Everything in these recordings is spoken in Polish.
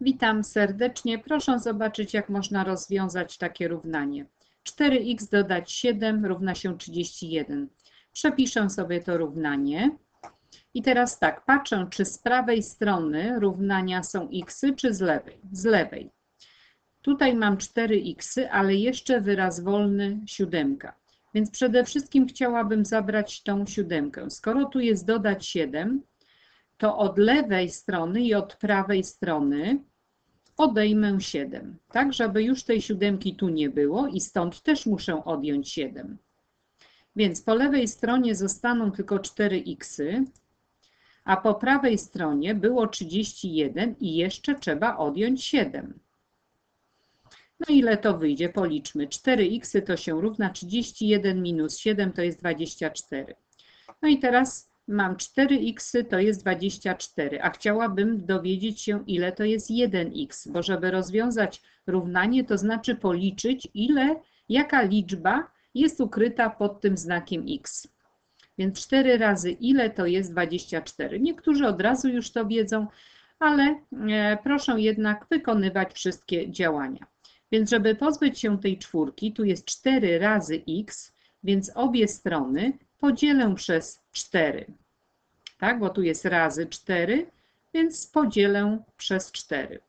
Witam serdecznie. Proszę zobaczyć, jak można rozwiązać takie równanie. 4x dodać 7 równa się 31. Przepiszę sobie to równanie. I teraz tak, patrzę, czy z prawej strony równania są x, czy z lewej. Z lewej. Tutaj mam 4x, ale jeszcze wyraz wolny siódemka. Więc przede wszystkim chciałabym zabrać tą siódemkę. Skoro tu jest dodać 7, to od lewej strony i od prawej strony odejmę 7, tak, żeby już tej siódemki tu nie było i stąd też muszę odjąć 7. Więc po lewej stronie zostaną tylko 4x, a po prawej stronie było 31 i jeszcze trzeba odjąć 7. No ile to wyjdzie? Policzmy. 4x to się równa 31 minus 7 to jest 24. No i teraz mam 4x to jest 24, a chciałabym dowiedzieć się ile to jest 1x, bo żeby rozwiązać równanie to znaczy policzyć ile, jaka liczba jest ukryta pod tym znakiem x. Więc 4 razy ile to jest 24. Niektórzy od razu już to wiedzą, ale e, proszę jednak wykonywać wszystkie działania. Więc żeby pozbyć się tej czwórki, tu jest 4 razy x, więc obie strony podzielę przez 4. Tak, bo tu jest razy 4, więc podzielę przez 4.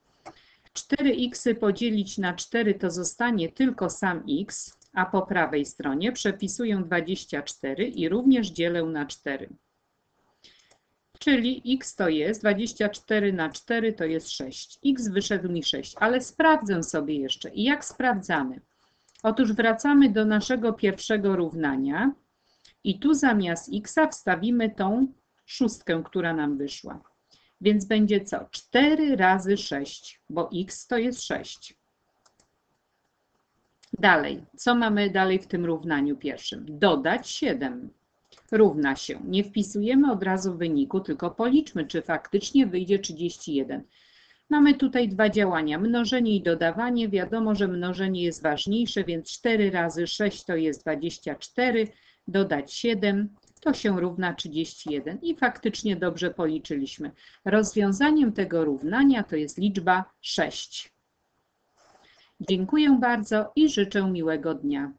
4x podzielić na 4 to zostanie tylko sam x, a po prawej stronie przepisuję 24 i również dzielę na 4. Czyli x to jest 24 na 4 to jest 6. x wyszedł mi 6, ale sprawdzę sobie jeszcze. I jak sprawdzamy? Otóż wracamy do naszego pierwszego równania i tu zamiast x wstawimy tą szóstkę, która nam wyszła. Więc będzie co? 4 razy 6, bo x to jest 6. Dalej, co mamy dalej w tym równaniu pierwszym? Dodać 7 równa się. Nie wpisujemy od razu wyniku, tylko policzmy, czy faktycznie wyjdzie 31. Mamy tutaj dwa działania, mnożenie i dodawanie. Wiadomo, że mnożenie jest ważniejsze, więc 4 razy 6 to jest 24, dodać 7 to się równa 31 i faktycznie dobrze policzyliśmy. Rozwiązaniem tego równania to jest liczba 6. Dziękuję bardzo i życzę miłego dnia.